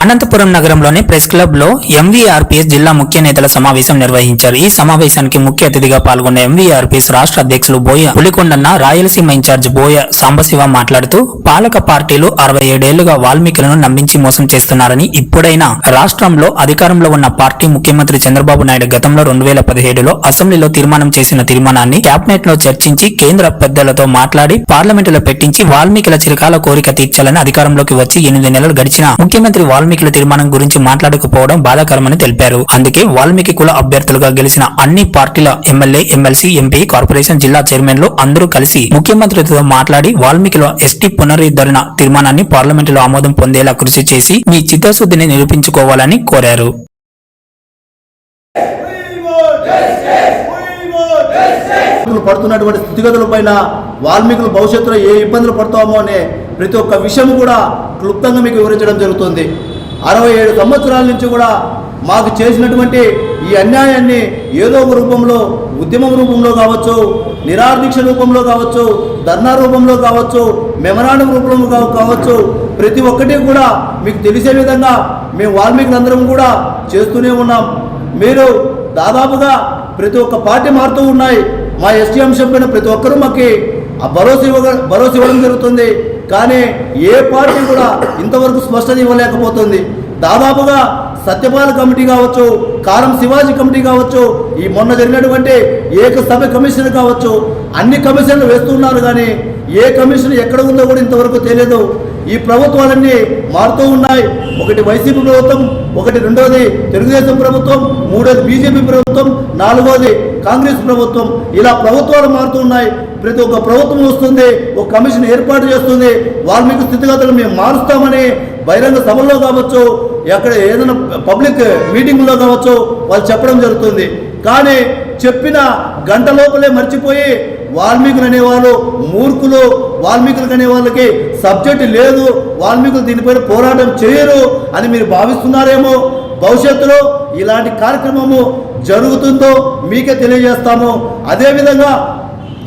అనంతపురం నగరంలోని ప్రెస్ క్లబ్లో ఎంవీఆర్పీఎస్ జిల్లా ముఖ్య నేతల సమావేశం నిర్వహించారు. ఈ సమావేశానికి ముఖ్య అతిథిగా పాల్గొన్న ఎంవీఆర్పీఎస్ రాష్ట్ర అధ్యక్షులు బోయ పులికొండన్న రాయలసీమ ఇన్ఛార్జ్ బోయ సాంబశివ మాట్లాడుతూ పాలక పార్టీలు అరవై ఏడేళ్ళుగా వాల్మీకులను నమ్మించి మోసం చేస్తున్నారని ఇప్పుడైనా రాష్ట్రంలో అధికారంలో ఉన్న పార్టీ ముఖ్యమంత్రి చంద్రబాబు నాయుడు గతంలో రెండు వేల పదిహేడులో అసెంబ్లీలో తీర్మానం చేసిన తీర్మానాన్ని కేబినెట్లో చర్చించి కేంద్ర పెద్దలతో మాట్లాడి పార్లమెంటులో పెట్టించి వాల్మీకుల చిరకాల కోరిక తీర్చాలని అధికారంలోకి వచ్చి ఎనిమిది నెలలు గడిచిన ముఖ్యమంత్రి వాల్మీకుల తీర్మానం గురించి మాట్లాడకపోవడం బాధాకరమని తెలిపారు. అందుకే వాల్మీకి కుల అభ్యర్థులుగా గెలిచిన అన్ని పార్టీల ఎమ్మెల్యే ఎమ్మెల్సీ ఎంపీ కార్పొరేషన్ జిల్లా చైర్మన్లు అందరూ కలిసి ముఖ్యమంత్రితో మాట్లాడి వాల్మీకుల ఎస్టీ పునరుద్ధరణ తీర్మానాన్ని పార్లమెంటులో ఆమోదం పొందేలా కృషి చేసి మీ చిత్తశుద్ధిని నిరూపించుకోవాలని కోరారు. పడుతున్నటువంటి స్థితిగతుల పైన వాల్మీకులు భవిష్యత్తులో ఏ ఇబ్బందులు పడతామో అనే ప్రతి ఒక్క విషయం కూడా క్లుప్తంగా మీకు వివరించడం జరుగుతుంది. అరవై ఏడు సంవత్సరాల నుంచి కూడా మాకు చేసినటువంటి ఈ అన్యాయాన్ని ఏదో ఒక రూపంలో ఉద్యమం రూపంలో కావచ్చు నిరాదీక్ష రూపంలో కావచ్చు ధర్నా రూపంలో కావచ్చు మెమరాండం రూపంలో కావచ్చు ప్రతి ఒక్కటి కూడా మీకు తెలిసే విధంగా మేము వాల్మీకులందరం కూడా చేస్తూనే ఉన్నాం. మీరు దాదాపుగా ప్రతి ఒక్క పార్టీ మారుతూ ఉన్నాయి. మా ఎస్టీ అంశం పైన ప్రతి ఒక్కరూ మాకు ఆ భరోసా ఇవ్వ భరోసా ఇవ్వడం జరుగుతుంది. కానీ ఏ పార్టీ కూడా ఇంతవరకు స్పష్టత ఇవ్వలేకపోతుంది. దాదాపుగా సత్యపాల కమిటీ కావచ్చు కారం శివాజీ కమిటీ కావచ్చు ఈ మొన్న జరిగినటువంటి ఏకసభ కమిషన్ కావచ్చు అన్ని కమిషన్లు వేస్తున్నారు కానీ ఏ కమిషన్ ఎక్కడ ఉందో కూడా ఇంతవరకు తెలియదు. ఈ ప్రభుత్వాలన్నీ మారుతూ ఉన్నాయి. ఒకటి వైసీపీ ప్రభుత్వం ఒకటి రెండోది తెలుగుదేశం ప్రభుత్వం మూడోది బీజేపీ ప్రభుత్వం నాలుగోది కాంగ్రెస్ ప్రభుత్వం. ఇలా ప్రభుత్వాలు మారుతూ ఉన్నాయి. ప్రతి ఒక్క ప్రభుత్వం వస్తుంది ఒక కమిషన్ ఏర్పాటు చేస్తుంది. వాల్మీకి స్థితిగతులు మేము మారుస్తామని బహిరంగ సభల్లో కావచ్చు ఎక్కడ ఏదైనా పబ్లిక్ మీటింగ్లో కావచ్చు వాళ్ళు చెప్పడం జరుగుతుంది. కానీ చెప్పిన గంట లోపలే మర్చిపోయి వాల్మీకులు అనేవాళ్ళు మూర్ఖులు వాల్మీకులు అనే వాళ్ళకి సబ్జెక్ట్ లేదు వాల్మీకులు దీనిపైన పోరాటం చేయరు అని మీరు భావిస్తున్నారేమో? భవిష్యత్తులో ఇలాంటి కార్యక్రమము జరుగుతుందో మీకే తెలియజేస్తాము. అదేవిధంగా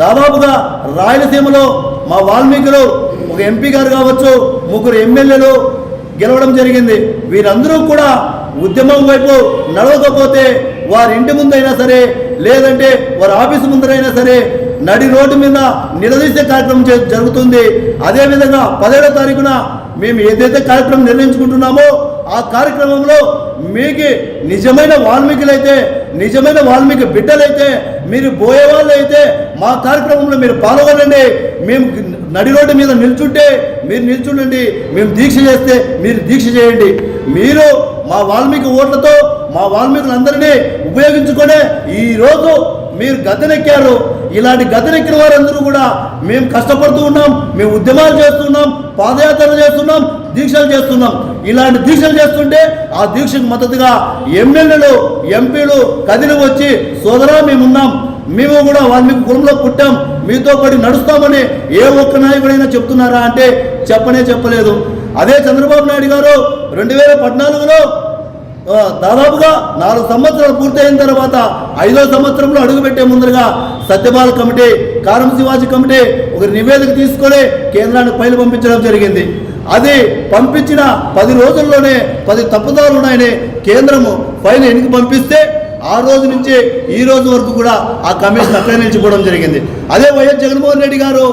దాదాపుగా రాయలసీమలో మా వాల్మీకులు ఒక ఎంపీ గారు కావచ్చు ముగ్గురు ఎమ్మెల్యేలు గెలవడం జరిగింది. వీరందరూ కూడా ఉద్యమం వైపు నడవకపోతే వారి ఇంటి ముందైనా సరే లేదంటే వారి ఆఫీసు ముందరైనా సరే నడి రోడ్డు మీద నిలదీసే కార్యక్రమం జరుగుతుంది. అదేవిధంగా పదిహేడో తారీఖున మేము ఏదైతే కార్యక్రమం నిర్ణయించుకుంటున్నామో ఆ కార్యక్రమంలో మీకు నిజమైన వాల్మీకులైతే నిజమైన వాల్మీకి బిడ్డలైతే మీరు పోయే వాళ్ళు అయితే మా కార్యక్రమంలో మీరు పాల్గొనండి. మేము నడి రోడ్డు మీద నిల్చుంటే మీరు నిల్చుండండి మేము దీక్ష చేస్తే మీరు దీక్ష చేయండి. మీరు మా వాల్మీకి ఓట్లతో మా వాల్మీకులందరినీ ఉపయోగించుకొని ఈరోజు మీరు గద్దెనెక్కారు. ఇలాంటి గద్దెనెక్కిన వారందరూ కూడా మేము కష్టపడుతూ ఉన్నాం మేము ఉద్యమాలు చేస్తున్నాం పాదయాత్రలు చేస్తున్నాం దీక్షలు చేస్తున్నాం ఇలాంటి దీక్షలు చేస్తుంటే ఆ దీక్షకు మద్దతుగా ఎమ్మెల్యేలు ఎంపీలు కదిలి వచ్చి సోదరా మేమున్నాం. మేము కూడా వాల్మీకి కులంలో పుట్టాం. మీతో పాటు నడుస్తామని ఏ ఒక్క నాయకుడైనా చెప్తున్నారా అంటే చెప్పనే చెప్పలేదు. అదే చంద్రబాబు నాయుడు గారు రెండు వేల పద్నాలుగులో దాదాపుగా నాలుగు సంవత్సరాలు పూర్తయిన తర్వాత ఐదో సంవత్సరంలో అడుగుపెట్టే ముందరగా సత్యపాల కమిటీ కారం శివాజీ కమిటీ ఒక నివేదిక తీసుకొని కేంద్రానికి పైలు పంపించడం జరిగింది. అది పంపించిన పది రోజుల్లోనే పది తప్పుదారులు ఉన్నాయని కేంద్రము ఫైల్ ఎన్నికి పంపిస్తే ఆ రోజు నుంచి ఈ రోజు వరకు కూడా ఆ కమిషన్ అక్కడే నిలిచిపోవడం జరిగింది. అదే వైఎస్ జగన్మోహన్ రెడ్డి గారు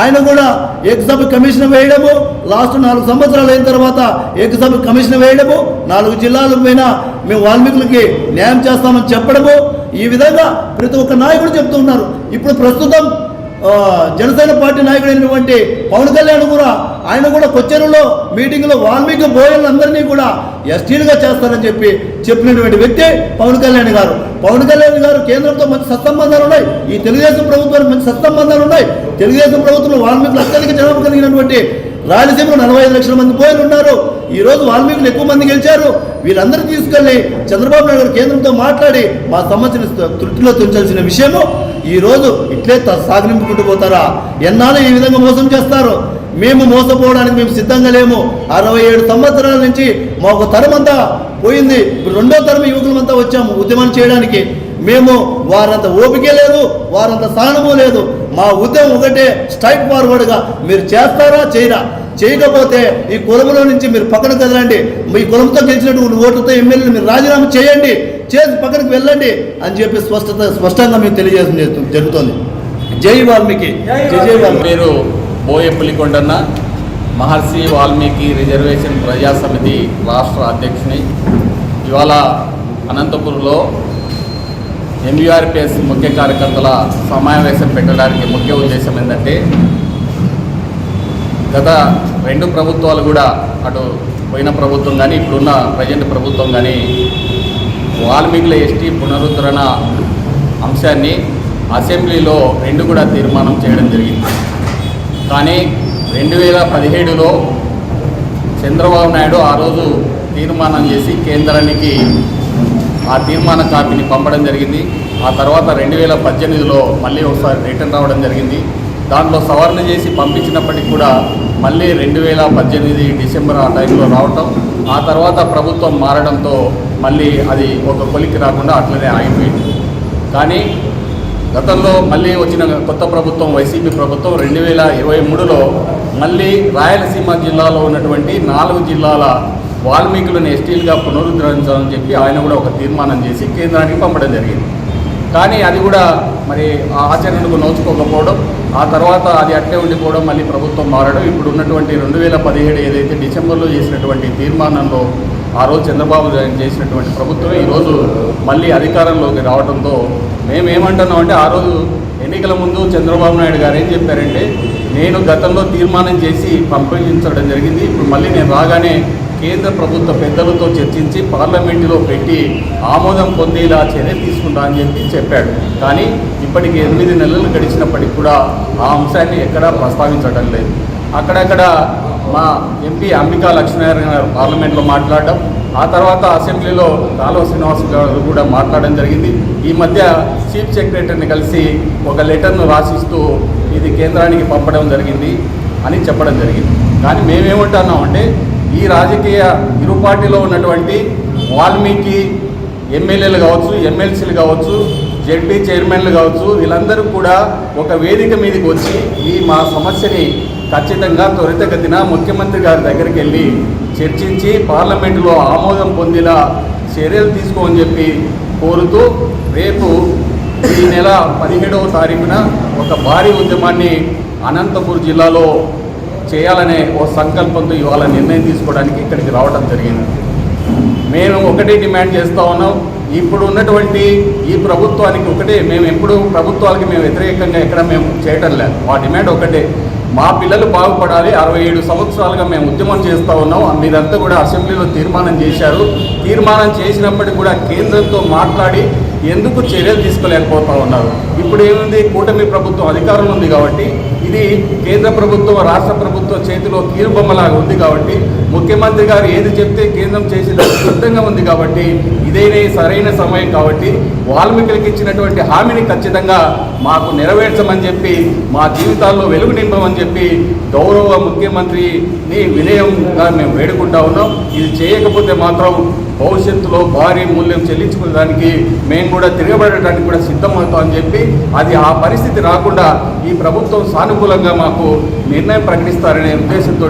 ఆయన కూడా ఎగ్జామ్ కమిషన్ వేయడము లాస్ట్ నాలుగు సంవత్సరాలు అయిన తర్వాత ఎగ్జామ్ కమిషన్ వేయడము నాలుగు జిల్లాల పైన మేము వాల్మీకులకి న్యాయం చేస్తామని చెప్పడము ఈ విధంగా ప్రతి ఒక్క నాయకుడు చెప్తూ ఉన్నారు. ఇప్పుడు ప్రస్తుతం జనసేన పార్టీ నాయకుడైనటువంటి పవన్ కళ్యాణ్ కూడా ఆయన కూడా కొచ్చేరులో మీటింగ్లో వాల్మీకి బోయలందరినీ కూడా ఎస్టీలుగా చేస్తారని చెప్పి చెప్పినటువంటి వ్యక్తి పవన్ కళ్యాణ్ గారు. పవన్ కళ్యాణ్ గారు కేంద్రంతో మంచి సత్సంబంధాలు ఉన్నాయి. ఈ తెలుగుదేశం ప్రభుత్వానికి మంచి సత్సంబంధాలు ఉన్నాయి. తెలుగుదేశం ప్రభుత్వంలో వాల్మీకులు అత్యధిక జనాభా కలిగినటువంటి రాయలసీమలో నలభై ఐదు లక్షల మంది పోయిన ఉన్నారు ఈరోజు వాల్మీకులు ఎక్కువ మంది గెలిచారు. వీళ్ళందరూ తీసుకెళ్ళి చంద్రబాబు నాయుడు కేంద్రంతో మాట్లాడి మా సమస్యను తృప్తిలో తుంచాల్సిన విషయము ఈ రోజు ఇట్లే సాగనింపుకుంటూ పోతారా? ఎన్నాళ్ళు ఈ విధంగా మోసం చేస్తారు? మేము మోసపోవడానికి మేము సిద్ధంగా లేము. అరవై ఏడు సంవత్సరాల నుంచి మా ఒక తరం అంతా పోయింది. ఇప్పుడు రెండో తరం యువకులమంతా వచ్చాము ఉద్యమం చేయడానికి. మేము వారంత ఓపిక లేదు వారంత సహనము లేదు. మా ఉద్యమం ఒకటే స్ట్రైక్ ఫార్వర్డ్గా. మీరు చేస్తారా చేయరా? చేయకపోతే ఈ కులంలో నుంచి మీరు పక్కన కదలండి. మీ కులంతో గెలిచినటువంటి ఓట్లతో ఎమ్మెల్యేలు మీరు రాజీనామా చేయండి. చేసి పక్కనకి వెళ్ళండి అని చెప్పి స్పష్టత స్పష్టంగా మేము తెలియజేయడం జరుగుతుంది- జై వాల్మీకి. జై జై వాల్మీకి. పేరు బోయ పులికొండన్న మహర్షి వాల్మీకి రిజర్వేషన్ ప్రజా సమితి రాష్ట్ర అధ్యక్షుని. ఇవాళ అనంతపురంలో ఎంయూఆర్పిఎస్ ముఖ్య కార్యకర్తల సమావేశం పెట్టడానికి ముఖ్య ఉద్దేశం ఏంటంటే గత రెండు ప్రభుత్వాలు కూడా అటు పోయిన ప్రభుత్వం కానీ ఇప్పుడున్న ప్రజెంట్ ప్రభుత్వం కానీ వాల్మీకుల ఎస్టీ పునరుద్ధరణ అంశాన్ని అసెంబ్లీలో రెండు కూడా తీర్మానం చేయడం జరిగింది. కానీ రెండు వేల పదిహేడులో చంద్రబాబు నాయుడు ఆ రోజు తీర్మానం చేసి కేంద్రానికి ఆ తీర్మాన కాపీని పంపడం జరిగింది. ఆ తర్వాత రెండు వేల పద్దెనిమిదిలో మళ్ళీ ఒకసారి రిటర్న్ రావడం జరిగింది. దాంట్లో సవరణ చేసి పంపించినప్పటికీ కూడా మళ్ళీ రెండు వేల పద్దెనిమిది డిసెంబర్ ఆ టైంలో రావటం ఆ తర్వాత ప్రభుత్వం మారడంతో మళ్ళీ అది ఒక కొలికి రాకుండా అట్లనే ఆగిపోయింది. కానీ గతంలో మళ్ళీ వచ్చిన కొత్త ప్రభుత్వం వైసీపీ ప్రభుత్వం రెండు వేల ఇరవై మూడులో మళ్ళీ రాయలసీమ జిల్లాలో ఉన్నటువంటి నాలుగు జిల్లాల వాల్మీకులను ఎస్టీలుగా పునరుద్ధరించాలని చెప్పి ఆయన కూడా ఒక తీర్మానం చేసి కేంద్రానికి పంపడం జరిగింది. కానీ అది కూడా మరి ఆ ఆచరణకు నోచుకోకపోవడం ఆ తర్వాత అది అట్లే ఉండిపోవడం మళ్ళీ ప్రభుత్వం మారడం. ఇప్పుడు ఉన్నటువంటి రెండు వేల పదిహేడు ఏదైతే డిసెంబర్లో చేసినటువంటి తీర్మానంలో ఆ రోజు చంద్రబాబు చేసినటువంటి ప్రభుత్వం ఈరోజు మళ్ళీ అధికారంలోకి రావడంతో మేమేమంటున్నాం అంటే ఆ రోజు ఎన్నికల ముందు చంద్రబాబు నాయుడు గారు ఏం చెప్పారంటే నేను గతంలో తీర్మానం చేసి పంపించడం జరిగింది ఇప్పుడు మళ్ళీ నేను రాగానే కేంద్ర ప్రభుత్వ పెద్దలతో చర్చించి పార్లమెంటులో పెట్టి ఆమోదం పొందేలా చర్య తీసుకుంటా అని చెప్పి చెప్పాడు. కానీ ఇప్పటికి ఎనిమిది నెలలు గడిచినప్పటికి కూడా ఆ అంశాన్ని ఎక్కడా ప్రస్తావించడం లేదు. అక్కడక్కడ మా ఎంపీ అంబికా లక్ష్మీనారాయణ గారు పార్లమెంట్లో మాట్లాడడం ఆ తర్వాత అసెంబ్లీలో కాలువ శ్రీనివాస్ గారు కూడా మాట్లాడడం జరిగింది. ఈ మధ్య చీఫ్ సెక్రటరీని కలిసి ఒక లెటర్ను రాసిస్తూ ఇది కేంద్రానికి పంపడం జరిగింది అని చెప్పడం జరిగింది. కానీ మేమేమంటున్నామంటే ఈ రాజకీయ ఇరు పార్టీలో ఉన్నటువంటి వాల్మీకి ఎమ్మెల్యేలు కావచ్చు ఎమ్మెల్సీలు కావచ్చు జెడ్పీ చైర్మన్లు కావచ్చు వీళ్ళందరూ కూడా ఒక వేదిక మీదకి వచ్చి ఈ మా సమస్యని ఖచ్చితంగా త్వరితగతిన ముఖ్యమంత్రి గారి దగ్గరికి వెళ్ళి చర్చించి పార్లమెంటులో ఆమోదం పొందేలా చర్యలు తీసుకోమని చెప్పి కోరుతూ రేపు ఈ నెల పదిహేడవ తారీఖున ఒక భారీ ఉద్యమాన్ని అనంతపూర్ జిల్లాలో చేయాలనే ఓ సంకల్పంతో ఇవాళ నిర్ణయం తీసుకోవడానికి ఇక్కడికి రావడం జరిగింది. మేము ఒకటే డిమాండ్ చేస్తూ ఉన్నాం. ఇప్పుడు ఉన్నటువంటి ఈ ప్రభుత్వానికి ఒకటే మేము ఎప్పుడు ప్రభుత్వాలకి మేము వ్యతిరేకంగా ఎక్కడ మేము చేయటం లేదు. మా డిమాండ్ ఒకటే. మా పిల్లలు బాగుపడాలి. అరవై ఏడు సంవత్సరాలుగా మేము ఉద్యమం చేస్తూ ఉన్నాం. మీరంతా కూడా అసెంబ్లీలో తీర్మానం చేశారు. తీర్మానం చేసినప్పటికీ కూడా కేంద్రంతో మాట్లాడి ఎందుకు చర్యలు తీసుకోలేకపోతా ఉన్నారు. ఇప్పుడు ఏముంది? కూటమి ప్రభుత్వం అధికారంలో ఉంది కాబట్టి ఇది కేంద్ర ప్రభుత్వం రాష్ట్ర ప్రభుత్వం చేతిలో కీలుబొమ్మలాగా ఉంది కాబట్టి ముఖ్యమంత్రి గారు ఏది చెప్తే కేంద్రం చేసేది సిద్ధంగా ఉంది కాబట్టి ఇదేనే సరైన సమయం కాబట్టి వాల్మీకులకు ఇచ్చినటువంటి హామీని ఖచ్చితంగా మాకు నెరవేర్చమని చెప్పి మా జీవితాల్లో వెలుగు నింపమని చెప్పి గౌరవ ముఖ్యమంత్రిని వినయంగా మేము వేడుకుంటా ఉన్నాం. ఇది చేయకపోతే మాత్రం భవిష్యత్తులో భారీ మూల్యం చెల్లించుకునేదానికి మేము కూడా తిరగబడటానికి కూడా సిద్ధమవుతామని చెప్పి అది ఆ పరిస్థితి రాకుండా ఈ ప్రభుత్వం అనుకూలంగా మాకు నిర్ణయం ప్రకటిస్తారనే ఉద్దేశంతో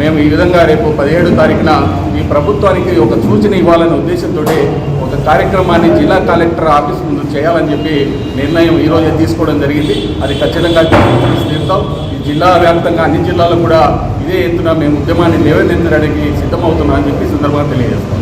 మేము ఈ విధంగా రేపు పదిహేడు తారీఖున ఈ ప్రభుత్వానికి ఒక సూచన ఇవ్వాలనే ఉద్దేశంతో ఒక కార్యక్రమాన్ని జిల్లా కలెక్టర్ ఆఫీస్ ముందు చేయాలని చెప్పి నిర్ణయం ఈరోజే తీసుకోవడం జరిగింది. అది ఖచ్చితంగా తీరుతాం ఈ జిల్లా వ్యాప్తంగా అన్ని జిల్లాల్లో కూడా ఇదే ఎత్తున మేము ఉద్యమాన్ని నివేదించడానికి సిద్ధమవుతున్నామని చెప్పి సందర్భంగా తెలియజేస్తాం.